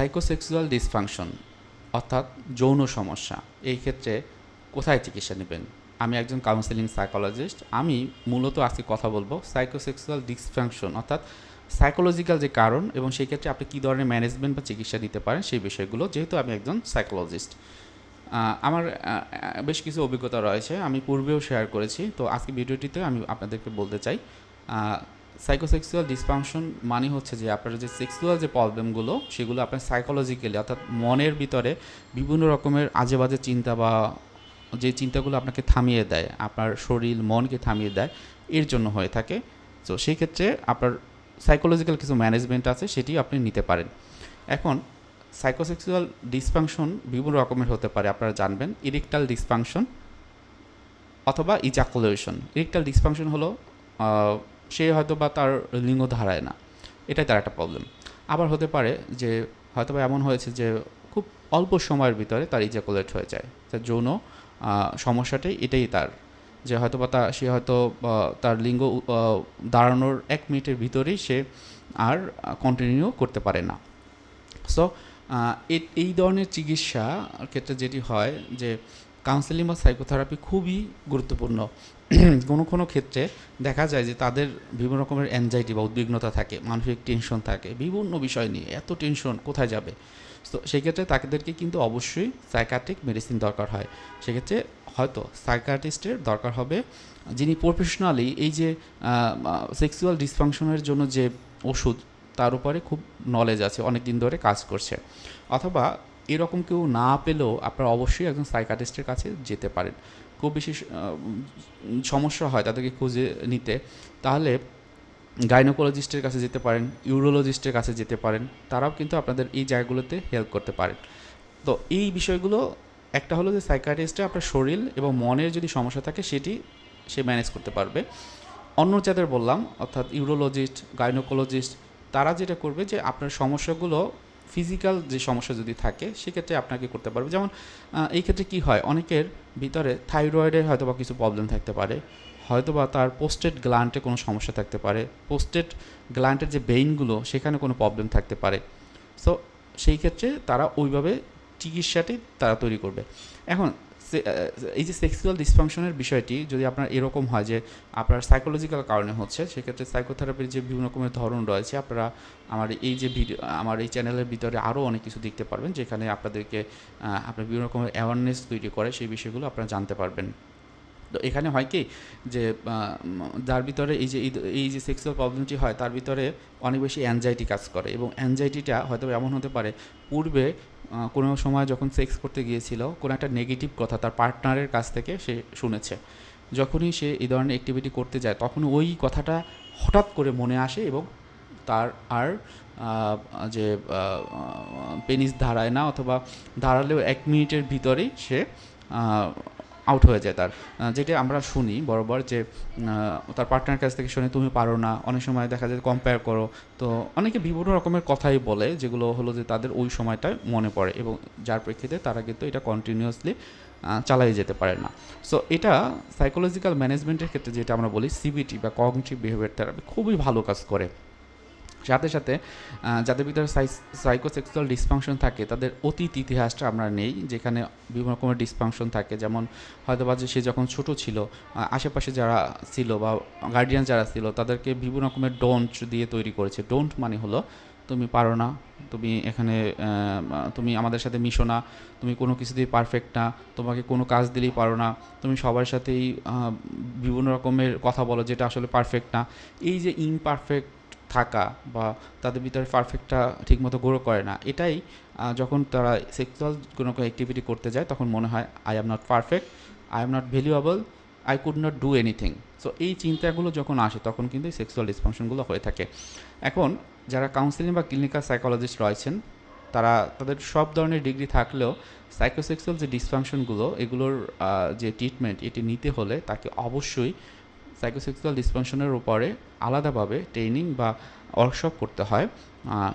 Psychosexual dysfunction, অর্থাৎ যৌন সমস্যা, এই ক্ষেত্রে কোথায় চিকিৎসা নেবেন? আমি একজন কাউন্সেলিং সাইকোলজিস্ট আমি মূলত আজকে কথা বলব সাইকোসেক্সুয়াল ডিসফাংশন, অর্থাৎ সাইকোলজিক্যাল যে কারণ এবং সেই ক্ষেত্রে আপনি কী ধরনের ম্যানেজমেন্ট বা চিকিৎসা দিতে পারেন সেই বিষয়গুলো, যেহেতু আমি একজন সাইকোলজিস্ট আমার বেশ কিছু অভিজ্ঞতা রয়েছে, আমি পূর্বেও শেয়ার করেছি, তো আজকে ভিডিওটিতে আমি আপনাদেরকে বলতে চাই সাইকোসেক্সুয়াল ডিসফাংশন মানে হচ্ছে যে আপনার যে সেক্সুয়াল যে প্রবলেমগুলো সেগুলো আপনার সাইকোলজিক্যালি অর্থাৎ মনের ভিতরে বিভিন্ন রকমের আজে বাজে চিন্তা বা যে চিন্তাগুলো আপনাকে থামিয়ে দেয়, আপনার শরীর, মনকে থামিয়ে দেয়, এর জন্য হয়ে থাকে। তো সেই ক্ষেত্রে আপনার সাইকোলজিক্যাল কিছু ম্যানেজমেন্ট আছে সেটি আপনি নিতে পারেন। এখন সাইকোসেক্সুয়াল ডিসফাংশন বিভিন্ন রকমের হতে পারে, আপনারা জানবেন। ইরেকটাল ডিসফাংশন অথবা ইজাকুলেশন ইরেকটাল ডিসফাংশন হলো সে হয়তো বা তার লিঙ্গ ধারায় না। এটাই তার একটা প্রবলেম আবার হতে পারে যে হয়তো বা এমন হয়েছে যে খুব অল্প সময়ের ভিতরে তার ইজাকুলেট হয়ে যায়। তার যৌন সমস্যাটাই এটাই তার। যে হয়তো বা তা, সে হয়তো তার লিঙ্গ দাঁড়ানোর এক মিনিটের ভিতরেই সে আর কন্টিনিউ করতে পারে না। সো এই ধরনের চিকিৎসা ক্ষেত্রে যেটি হয় যে কাউন্সেলিং বা সাইকোথেরাপি খুবই গুরুত্বপূর্ণ। কোনো কোনো ক্ষেত্রে দেখা যায় যে তাদের বিভিন্ন রকমের অ্যাংজাইটি বা উদ্বিগ্নতা থাকে, মানসিক টেনশন থাকে, বিভিন্ন বিষয় নিয়ে এত টেনশন কোথায় যাবে? তো সেক্ষেত্রে তাদেরকে কিন্তু অবশ্যই সাইকাট্রিক মেডিসিন দরকার হয়। সেক্ষেত্রে হয়তো সাইকাট্রিস্টের দরকার হবে যিনি প্রফেশনালি এই যে সেক্সুয়াল ডিসফাংশনের জন্য যে ওষুধ, তার উপরে খুব নলেজ আছে অনেক দিন ধরে কাজ করছে। অথবা এরকম কেউ না পেলেও আপনারা অবশ্যই একজন সাইকাটিস্টের কাছে যেতে পারেন। খুব বেশি সমস্যা হয় তাদেরকে খুঁজে নিতে। তাহলে গাইনোকোলজিস্টের কাছে যেতে পারেন, ইউরোলজিস্টের কাছে যেতে পারেন, তারাও কিন্তু আপনাদের এই জায়গাগুলোতে হেল্প করতে পারেন। তো এই বিষয়গুলো, একটা হলো যে সাইকাটিস্টে আপনার শরীর এবং মনের যদি সমস্যা থাকে, সেটি সে ম্যানেজ করতে পারবে। অন্য যাদের বললাম, অর্থাৎ ইউরোলজিস্ট, গাইনোকোলজিস্ট, তারা যেটা করবে যে আপনার সমস্যাগুলো ফিজিক্যাল যে সমস্যা যদি থাকে, সেক্ষেত্রে আপনাকে করতে পারবে। যেমন এই ক্ষেত্রে কি হয়? অনেকের ভিতরে থাইরয়েডের হয়তো বা কিছু প্রবলেম থাকতে পারে। হয়তো বা তার পোস্টেড গ্লান্টে কোনো সমস্যা থাকতে পারে। পোস্টেড গ্লান্টের যে বেইনগুলো সেখানে কোনো প্রবলেম থাকতে পারে। সো সেই ক্ষেত্রে তারা ওইভাবে চিকিৎসাটি তারা তৈরি করবে। এখন এই যে সেক্সুয়াল ডিসফাংশনের বিষয়টি যদি আপনার এরকম হয় যে আপনার সাইকোলজিক্যাল কারণে হচ্ছে, সেক্ষেত্রে সাইকোথেরাপির যে বিভিন্ন রকমের ধরন রয়েছে, আপনারা আমার এই যে ভিডিও, আমার এই চ্যানেলের ভিতরে আরও অনেক কিছু দেখতে পারবেন, যেখানে আপনাদেরকে আপনার বিভিন্ন রকমের অ্যাওয়ারনেস তৈরি করে, সেই বিষয়গুলো আপনারা জানতে পারবেন। তো এখানে হয় কি যে যার ভিতরে এই যে, এই- যে সেক্সুয়াল প্রবলেমটি হয়, তার ভিতরে অনেক বেশি অ্যাংজাইটি কাজ করে এবং অ্যাংজাইটিটা হয়তো এমন হতে পারে, পূর্বে কোনো সময় যখন সেক্স করতে গিয়েছিল, কোনো একটা নেগেটিভ কথা তার পার্টনারের কাছ থেকে সে শুনেছে। যখনই সে এই ধরনের অ্যাক্টিভিটি করতে যায় তখন ওই কথাটা হঠাৎ করে মনে আসে এবং তার আর যে পেনিস ধারায় না অথবা ধারালেও এক মিনিটের ভিতরেই সে আউট হয়ে যায় তার। যেটা আমরা শুনি বরাবর যে তার পার্টনার কাছ থেকে শুনে তুমি পারো না, অনেক সময় দেখা যায় কম্পেয়ার করো। তো অনেকে বিভিন্ন রকমের কথাই বলে, যেগুলো হলো যে তাদের ওই সময়টায় মনে পড়ে এবং যার প্রেক্ষিতে তারা কিন্তু এটা কন্টিনিউয়াসলি চালাই যেতে পারে না। সো এটা সাইকোলজিক্যাল ম্যানেজমেন্টের ক্ষেত্রে যেটা আমরা বলি সিবিটি বা কগনিটিভ বিহেভিয়ার থেরাপি খুবই ভালো কাজ করে। সাথে সাথে যাদের ভিতরে সাইকোসেক্সুয়াল ডিসফাংশন থাকে, তাদের অতীত ইতিহাসটা আমরা নেই, যেখানে বিভিন্ন রকমের ডিসফাংশন থাকে। যেমন হয়তো বা যে সে যখন ছোট ছিল আশেপাশে যারা ছিল বা গার্ডিয়ান যারা ছিল, তাদেরকে বিভিন্ন রকমের ডোন্ট দিয়ে তৈরি করেছে। ডোন্ট মানে হলো, তুমি পারো না, তুমি এখানে তুমি আমাদের সাথে মিশো না, তুমি কোনো কিছুতেই পারফেক্ট না, তোমাকে কোনো কাজ দিলেই পারো না, তুমি সবার সাথেই বিভিন্ন রকমের কথা বলো যেটা আসলে পারফেক্ট না। এই যে ইমপারফেক্ট থাকা বা তাদের ভিতরে পারফেক্টটা ঠিকমতো গ্রো করে না। এটাই যখন তারা সেক্সুয়াল কোনো অ্যাক্টিভিটি করতে যায়, তখন মনে হয় I am not perfect I am not valuable I could not do anything so এই চিন্তাগুলো যখন আসে, তখন কিন্তু এই সেক্সুয়াল ডিসফাংশনগুলো হয়ে থাকে। এখন, যারা কাউন্সিলিং বা ক্লিনিক্যাল সাইকোলজিস্ট রয়েছেন, তারা, তাদের সব ধরনের ডিগ্রি থাকলেও সাইকোসেক্সুয়াল যে ডিসফাংশনগুলো এগুলোর যে ট্রিটমেন্ট এটি নিতে হলে তাকে অবশ্যই সাইকোসেক্সুয়াল ডিসফাংশনের উপরে আলাদাভাবে ট্রেনিং বা ওয়ার্কশপ করতে হয়।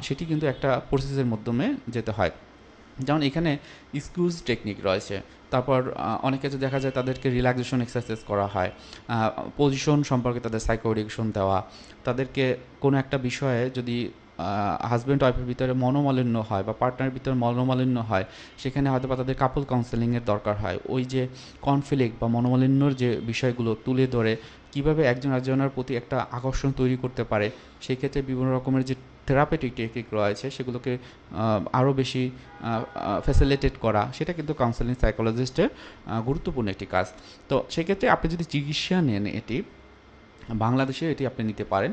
সেটি কিন্তু একটা প্রসেসের মাধ্যমে যেতে হয়। যেমন এখানে স্কুজ টেকনিক রয়েছে। তারপর অনেকে ক্ষেত্রে দেখা যায় তাদেরকে রিল্যাক্সেশন এক্সারসাইজ করা হয়। পজিশন সম্পর্কে তাদের সাইকো দেওয়া। তাদেরকে কোনো একটা বিষয়ে যদি হাজব্যান্ড ওয়াইফের ভিতরে মনোমালিন্য হয় বা পার্টনারের ভিতরে মনোমালিন্য হয়, সেখানে হয়তো বা তাদের কাপল কাউন্সেলিংয়ের দরকার হয়। ওই যে কনফ্লিক্ট বা মনোমালিন্যর যে বিষয়গুলো তুলে ধরে, কীভাবে একজন একজনের প্রতি একটা আকর্ষণ তৈরি করতে পারে সেই ক্ষেত্রে বিভিন্ন রকমের যে থেরাপিটিক টেকনিক রয়েছে, সেগুলোকে আরও বেশি ফ্যাসিলিটেট করা, সেটা কিন্তু কাউন্সেলিং সাইকোলজিস্টের গুরুত্বপূর্ণ একটি কাজ। তো সেক্ষেত্রে আপনি যদি চিকিৎসা নেন এটি বাংলাদেশে এটি আপনি নিতে পারেন।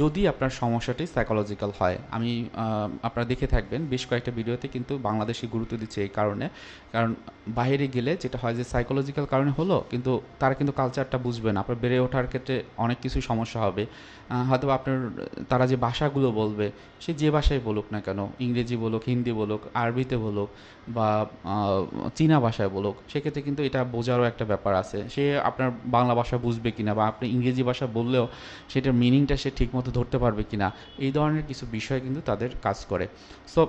যদি আপনার সমস্যাটি সাইকোলজিক্যাল হয়, আমি আপনারা দেখে থাকবেন, বেশ কয়েকটা ভিডিওতে কিন্তু বাংলাদেশে গুরুত্ব দিচ্ছে এই কারণে। কারণ বাইরে গেলে যেটা হয় যে সাইকোলজিক্যাল কারণে হলো, কিন্তু তারা কিন্তু কালচারটা বুঝবে না। আপনার বেড়ে ওঠার ক্ষেত্রে অনেক কিছু সমস্যা হবে। হয়তো আপনার, তারা যে ভাষাগুলো বলবে, সে যে ভাষায় বলুক না কেন, ইংরেজি বলুক, হিন্দি বলুক, আরবিতে বলুক বা চীনা ভাষায় বলুক, সেক্ষেত্রে কিন্তু এটা বোঝারও একটা ব্যাপার আছে। সে আপনার বাংলা ভাষা বুঝবে কিনা বা আপনি ইংরেজি ভাষা বললেও সেটার মিনিংটা সে ঠিকমতো ধরতে পারবে কিনা, এই ধরনের কিছু বিষয় কিন্তু তাদের কাজ করে। সো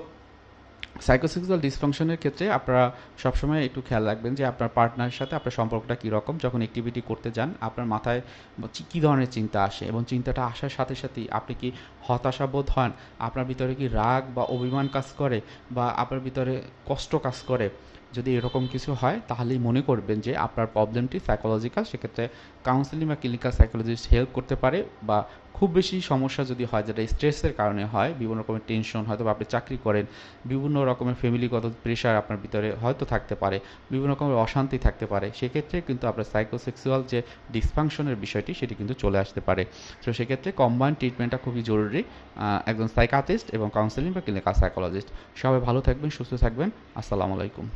সাইকোসেক্সুয়াল ডিসফাংশনের ক্ষেত্রে আপনারা সবসময় একটু খেয়াল রাখবেন যে আপনার পার্টনারের সাথে আপনার সম্পর্কটা কীরকম, যখন অ্যাক্টিভিটি করতে যান, আপনার মাথায় কী ধরনের চিন্তা আসে এবং চিন্তাটা আসার সাথে সাথেই আপনি কি হতাশাবোধ হন, আপনার ভিতরে কি রাগ বা অভিমান কাজ করে বা আপনার ভিতরে কষ্ট কাজ করে যদি এরকম কিছু হয়, তাহলেই মনে করবেন যে আপনার প্রবলেমটি সাইকোলজিক্যাল সেক্ষেত্রে কাউন্সেলিং বা ক্লিনিক্যাল সাইকোলজিস্ট হেল্প করতে পারে বা খুব বেশি সমস্যা যদি হয়, যেটা স্ট্রেসের কারণে হয়, বিভিন্ন রকমের টেনশন হয়তো আপনি চাকরি করেন, বিভিন্ন রকমের ফ্যামিলিগত প্রেশার আপনার ভিতরে হয়তো থাকতে পারে, বিভিন্ন রকমের অশান্তি থাকতে পারে, সেক্ষেত্রে কিন্তু আপনার সাইকোসেক্সুয়াল যে ডিসফাংশনের বিষয়টি, সেটি কিন্তু চলে আসতে পারে। তো সেক্ষেত্রে কম্বাইন ট্রিটমেন্টটা খুবই জরুরি একজন সাইকাটিস্ট এবং কাউন্সেলিং বা ক্লিনিক্যাল সাইকোলজিস্ট সবাই ভালো থাকবেন, সুস্থ থাকবেন। আসসালামু আলাইকুম।